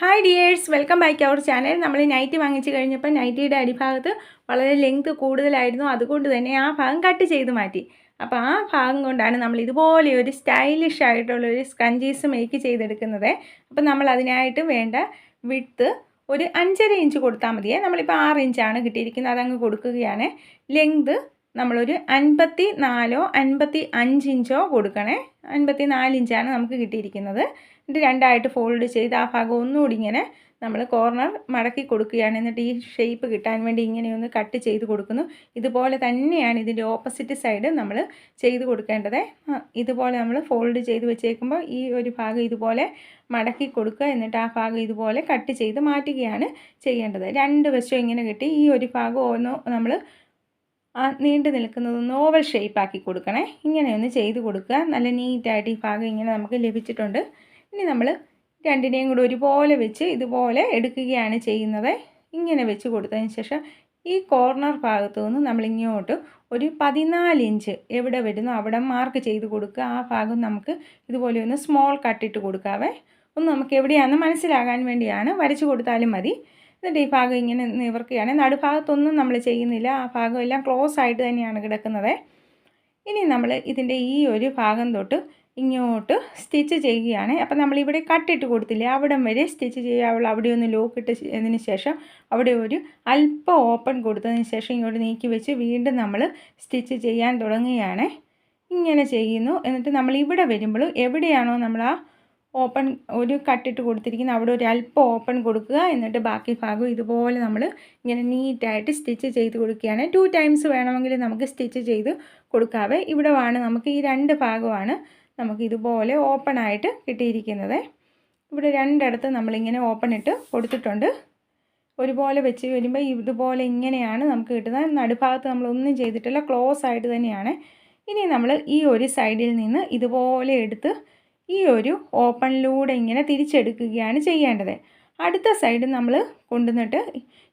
Hi dears welcome back our channel നമ്മൾ nightie വാങ്ങിച്ചു കഴിഞ്ഞപ്പോൾ നൈറ്റിയുടെ അടിഭാഗത്ത് വളരെ ലെങ്ത് കൂടുതലായിരുന്നു. അതുകൊണ്ട് തന്നെ ആ ഭാഗം കട്ട് ചെയ്ത് മാറ്റി. അപ്പോൾ ആ ഭാഗം കൊണ്ടാണ് നമ്മൾ ഇതുപോലെ ഒരു സ്റ്റൈലിഷ് ആയിട്ടുള്ള ഒരു സ്കഞ്ചീസ് മേക്ക് ചെയ്തെടുക്കുന്നത്. അപ്പോൾ നമ്മൾ അതിനായിട്ട് വേണ്ട വിട്ട് ഒരു അഞ്ചര ഇഞ്ച് കൊടുത്താൽ മതിയേ. നമ്മളിപ്പോൾ ആറ് ഇഞ്ചാണ് കിട്ടിയിരിക്കുന്നത്. അതങ്ങ് കൊടുക്കുകയാണ്. ലെങ്ത് നമ്മളൊരു അൻപത്തി നാലോ അൻപത്തി അഞ്ചിഞ്ചോ കൊടുക്കണേ. അൻപത്തി നാലിഞ്ചാണ് നമുക്ക് കിട്ടിയിരിക്കുന്നത്. എന്നിട്ട് രണ്ടായിട്ട് ഫോൾഡ് ചെയ്ത് ആ ഭാഗം ഒന്നുകൂടി ഇങ്ങനെ നമ്മൾ കോർണർ മടക്കി കൊടുക്കുകയാണ്. എന്നിട്ട് ഈ ഷേപ്പ് കിട്ടാൻ വേണ്ടി ഇങ്ങനെയൊന്ന് കട്ട് ചെയ്ത് കൊടുക്കുന്നു. ഇതുപോലെ തന്നെയാണ് ഇതിന്റെ ഓപ്പോസിറ്റ് സൈഡ് നമ്മൾ ചെയ്ത് കൊടുക്കേണ്ടത്. ഇതുപോലെ നമ്മൾ ഫോൾഡ് ചെയ്ത് വെച്ചേക്കുമ്പോൾ ഈ ഒരു ഭാഗം ഇതുപോലെ മടക്കി കൊടുക്കുക. എന്നിട്ട് ആ ഭാഗം ഇതുപോലെ കട്ട് ചെയ്ത് മാറ്റുകയാണ് ചെയ്യേണ്ടത്. രണ്ട് വശം ഇങ്ങനെ കിട്ടി ഈ ഒരു ഭാഗം ഒന്ന് നമ്മൾ ആ നീണ്ടു നിൽക്കുന്നത് നോവൽ ഷേപ്പാക്കി കൊടുക്കണേ. ഇങ്ങനെ ഒന്ന് ചെയ്ത് കൊടുക്കുക. നല്ല നീറ്റായിട്ട് ഈ ഭാഗം ഇങ്ങനെ നമുക്ക് ലഭിച്ചിട്ടുണ്ട്. ഇനി നമ്മൾ രണ്ടിനെയും കൂടി ഒരുപോലെ വെച്ച് ഇതുപോലെ എടുക്കുകയാണ് ചെയ്യുന്നത്. ഇങ്ങനെ വെച്ച് കൊടുത്തതിന് ശേഷം ഈ കോർണർ ഭാഗത്തു നിന്ന് നമ്മൾ ഇങ്ങോട്ട് ഒരു പതിനാല് ഇഞ്ച് എവിടെ വരുന്നോ അവിടെ മാർക്ക് ചെയ്ത് കൊടുക്കുക. ആ ഭാഗം നമുക്ക് ഇതുപോലെ ഒന്ന് സ്മോൾ കട്ടിട്ട് കൊടുക്കാവേ. ഒന്ന് നമുക്ക് എവിടെയാണെന്ന് മനസ്സിലാകാൻ വേണ്ടിയാണ്. വരച്ചു കൊടുത്താലും മതി. എന്നിട്ട് ഈ ഭാഗം ഇങ്ങനെ നിവർക്കുകയാണ്. നടുഭാഗത്തൊന്നും നമ്മൾ ചെയ്യുന്നില്ല. ആ ഭാഗം എല്ലാം ക്ലോസ് ആയിട്ട് തന്നെയാണ് കിടക്കുന്നത്. ഇനി നമ്മൾ ഇതിന്റെ ഈ ഒരു ഭാഗം തൊട്ട് ഇങ്ങോട്ട് സ്റ്റിച്ച് ചെയ്യുകയാണ്. അപ്പം നമ്മളിവിടെ കട്ടിട്ട് കൊടുത്തില്ല? അവിടം വരെ സ്റ്റിച്ച് ചെയ്യാവുള്ള അവിടെ ഒന്ന് ലോക്ക് ഇട്ടതിന് ശേഷം അവിടെ ഒരു അല്പം ഓപ്പൺ കൊടുത്തതിന് ശേഷം ഇങ്ങോട്ട് നീക്കി വെച്ച് വീണ്ടും നമ്മൾ സ്റ്റിച്ച് ചെയ്യാൻ തുടങ്ങുകയാണ്. ഇങ്ങനെ ചെയ്യുന്നു. എന്നിട്ട് നമ്മൾ ഇവിടെ വരുമ്പോൾ എവിടെയാണോ നമ്മൾ ആ ഓപ്പൺ ഒരു കട്ടിട്ട് കൊടുത്തിരിക്കുന്ന അവിടെ ഒരു അല്പം ഓപ്പൺ കൊടുക്കുക. എന്നിട്ട് ബാക്കി ഭാഗം ഇതുപോലെ നമ്മൾ ഇങ്ങനെ നീറ്റായിട്ട് സ്റ്റിച്ച് ചെയ്ത് കൊടുക്കുകയാണ്. ടു ടൈംസ് വേണമെങ്കിൽ നമുക്ക് സ്റ്റിച്ച് ചെയ്ത് കൊടുക്കാവേ. ഇവിടെ ആണ് നമുക്ക് ഈ രണ്ട് ഭാഗമാണ് നമുക്ക് ഇതുപോലെ ഓപ്പൺ ആയിട്ട് കിട്ടിയിരിക്കുന്നത്. ഇവിടെ രണ്ടിടത്ത് നമ്മളിങ്ങനെ ഓപ്പൺ ഇട്ട് കൊടുത്തിട്ടുണ്ട്. ഒരുപോലെ വെച്ച് വരുമ്പോൾ ഇതുപോലെ ഇങ്ങനെയാണ് നമുക്ക് കിട്ടുന്നത്. നടുഭാഗത്ത് നമ്മളൊന്നും ചെയ്തിട്ടില്ല. ക്ലോസ് ആയിട്ട് തന്നെയാണ്. ഇനി നമ്മൾ ഈ ഒരു സൈഡിൽ നിന്ന് ഇതുപോലെ എടുത്ത് ഈ ഒരു ഓപ്പണിലൂടെ ഇങ്ങനെ തിരിച്ചെടുക്കുകയാണ് ചെയ്യേണ്ടത്. അടുത്ത സൈഡ് നമ്മൾ കൊണ്ടുവന്നിട്ട്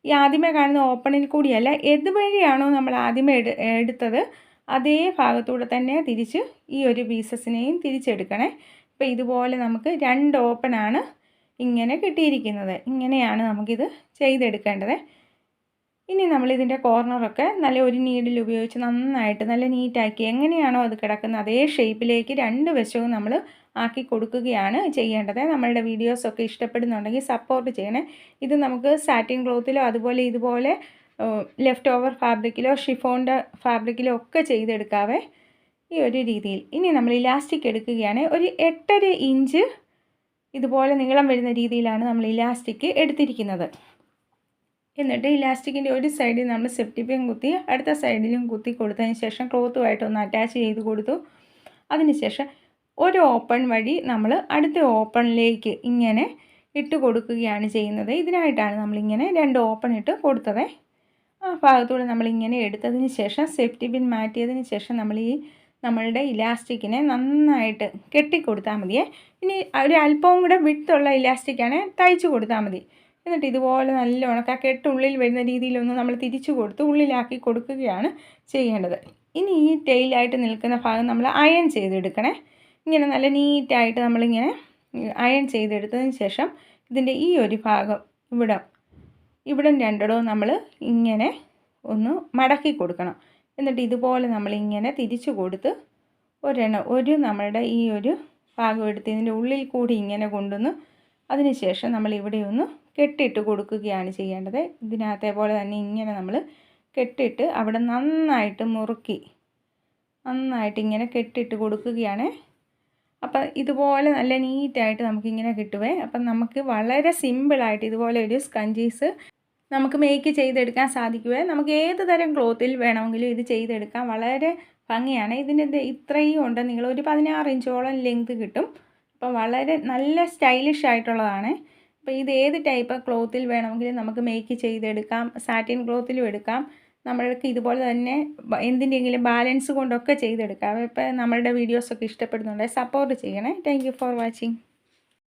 ഈ ആദ്യമേ കാണുന്ന ഓപ്പണിൽ കൂടിയല്ല ഏത് വഴിയാണോ നമ്മൾ ആദ്യമേ എടുത്തത് അതേ ഭാഗത്തൂടെ തന്നെ തിരിച്ച് ഈ ഒരു പീസസിനെയും തിരിച്ചെടുക്കണേ. ഇപ്പം ഇതുപോലെ നമുക്ക് രണ്ട് ഓപ്പണാണ് ഇങ്ങനെ കിട്ടിയിരിക്കുന്നത്. ഇങ്ങനെയാണ് നമുക്കിത് ചെയ്തെടുക്കേണ്ടത്. ഇനി നമ്മൾ ഇതിന്റെ കോർണറൊക്കെ നല്ല ഒരു നീഡിൽ ഉപയോഗിച്ച് നന്നായിട്ട് നല്ല നീറ്റാക്കി എങ്ങനെയാണോ അത് കിടക്കുന്നത് അതേ ഷേപ്പിലേക്ക് രണ്ട് വശവും നമ്മൾ ആക്കി കൊടുക്കുകയാണ് ചെയ്യേണ്ടത്. നമ്മളുടെ വീഡിയോസൊക്കെ ഇഷ്ടപ്പെടുന്നുണ്ടെങ്കിൽ സപ്പോർട്ട് ചെയ്യണേ. ഇത് നമുക്ക് സാറ്റിൻ ക്ലോത്തിലോ അതുപോലെ ഇതുപോലെ ലെഫ്റ്റ് ഓവർ ഫാബ്രിക്കിലോ ഷിഫോണിന്റെ ഫാബ്രിക്കിലോ ഒക്കെ ചെയ്തെടുക്കാവേ ഈ ഒരു രീതിയിൽ. ഇനി നമ്മൾ ഇലാസ്റ്റിക് എടുക്കുകയാണ്. ഒരു എട്ടര ഇഞ്ച് ഇതുപോലെ നീളം വരുന്ന രീതിയിലാണ് നമ്മൾ ഇലാസ്റ്റിക് എടുത്തിരിക്കുന്നത്. എന്നിട്ട് ഇലാസ്റ്റിക്കിന്റെ ഒരു സൈഡിൽ നമ്മൾ സെപ്റ്റിപ്പിയും കുത്തി അടുത്ത സൈഡിലും കുത്തി കൊടുത്തതിന് ശേഷം ക്ലോത്തുമായിട്ടൊന്ന് അറ്റാച്ച് ചെയ്ത് കൊടുത്തു. അതിനുശേഷം ഒരു ഓപ്പൺ വഴി നമ്മൾ അടുത്ത ഓപ്പണിലേക്ക് ഇങ്ങനെ ഇട്ട് കൊടുക്കുകയാണ് ചെയ്യുന്നത്. ഇതിനായിട്ടാണ് നമ്മളിങ്ങനെ രണ്ട് ഓപ്പൺ ഇട്ട് കൊടുത്തത്. ആ ഭാഗത്തൂടെ നമ്മളിങ്ങനെ എടുത്തതിന് ശേഷം സേഫ്റ്റി പിൻ മാറ്റിയതിന് ശേഷം നമ്മൾ ഈ നമ്മളുടെ ഇലാസ്റ്റിക്കിനെ നന്നായിട്ട് കെട്ടിക്കൊടുത്താൽ മതിയേ. ഇനി ഒരു അല്പവും കൂടെ വിട്ടുള്ള ഇലാസ്റ്റിക്കാണ് തയ്ച്ച് കൊടുത്താൽ മതി. എന്നിട്ട് ഇതുപോലെ നല്ല കെട്ട് ഉള്ളിൽ വരുന്ന രീതിയിലൊന്ന് നമ്മൾ തിരിച്ചു കൊടുത്ത് ഉള്ളിലാക്കി കൊടുക്കുകയാണ് ചെയ്യേണ്ടത്. ഇനി ഈ ടെയിലായിട്ട് നിൽക്കുന്ന ഭാഗം നമ്മൾ അയൺ ചെയ്തെടുക്കണേ. ഇങ്ങനെ നല്ല നീറ്റായിട്ട് നമ്മളിങ്ങനെ അയൺ ചെയ്തെടുത്തതിന് ശേഷം ഇതിന്റെ ഈ ഒരു ഭാഗം ഇവിടെ ഇവിടെ രണ്ടിടവും നമ്മൾ ഇങ്ങനെ ഒന്ന് മടക്കി കൊടുക്കണം. എന്നിട്ട് ഇതുപോലെ നമ്മളിങ്ങനെ തിരിച്ചു കൊടുത്ത് ഒരെണ്ണം ഒരു നമ്മളുടെ ഈ ഒരു ഭാഗം എടുത്ത് ഇതിന്റെ ഉള്ളിൽ കൂടി ഇങ്ങനെ കൊണ്ടുവന്ന് അതിനുശേഷം നമ്മൾ ഇവിടെ ഒന്ന് കെട്ടിയിട്ട് കൊടുക്കുകയാണ് ചെയ്യേണ്ടത്. ഇതിനകത്തെ പോലെ തന്നെ ഇങ്ങനെ നമ്മൾ കെട്ടിയിട്ട് അവിടെ നന്നായിട്ട് മുറുക്കി നന്നായിട്ട് ഇങ്ങനെ കെട്ടിയിട്ട് കൊടുക്കുകയാണ്. അപ്പം ഇതുപോലെ നല്ല നീറ്റായിട്ട് നമുക്കിങ്ങനെ കിട്ടുവേ. അപ്പം നമുക്ക് വളരെ സിമ്പിളായിട്ട് ഇതുപോലെ ഒരു സ്കഞ്ചീസ് നമുക്ക് മേക്ക് ചെയ്തെടുക്കാൻ സാധിക്കുവേ. നമുക്ക് ഏത് തരം ക്ലോത്തിൽ വേണമെങ്കിലും ഇത് ചെയ്തെടുക്കാം വളരെ ഭംഗിയാണ്. ഇതിന്റെ ഇത്രയും ഉണ്ട്. നിങ്ങൾ ഒരു പതിനാറ് ഇഞ്ചോളം ലെങ്ത് കിട്ടും. അപ്പം വളരെ നല്ല സ്റ്റൈലിഷ് ആയിട്ടുള്ളതാണ്. അപ്പോൾ ഇത് ഏത് ടൈപ്പ് ക്ലോത്തിൽ വേണമെങ്കിലും നമുക്ക് മേക്ക് ചെയ്തെടുക്കാം. സാറ്റിൻ ക്ലോത്തിലും എടുക്കാം. നമ്മൾക്ക് ഇതുപോലെ തന്നെ എന്തിന്റെങ്കിലും ബാലൻസ് കൊണ്ടൊക്കെ ചെയ്തെടുക്കാം. ഇപ്പോൾ നമ്മളുടെ വീഡിയോസൊക്കെ ഇഷ്ടപ്പെടുന്നുണ്ടെങ്കിൽ സപ്പോർട്ട് ചെയ്യണേ. Thank for watching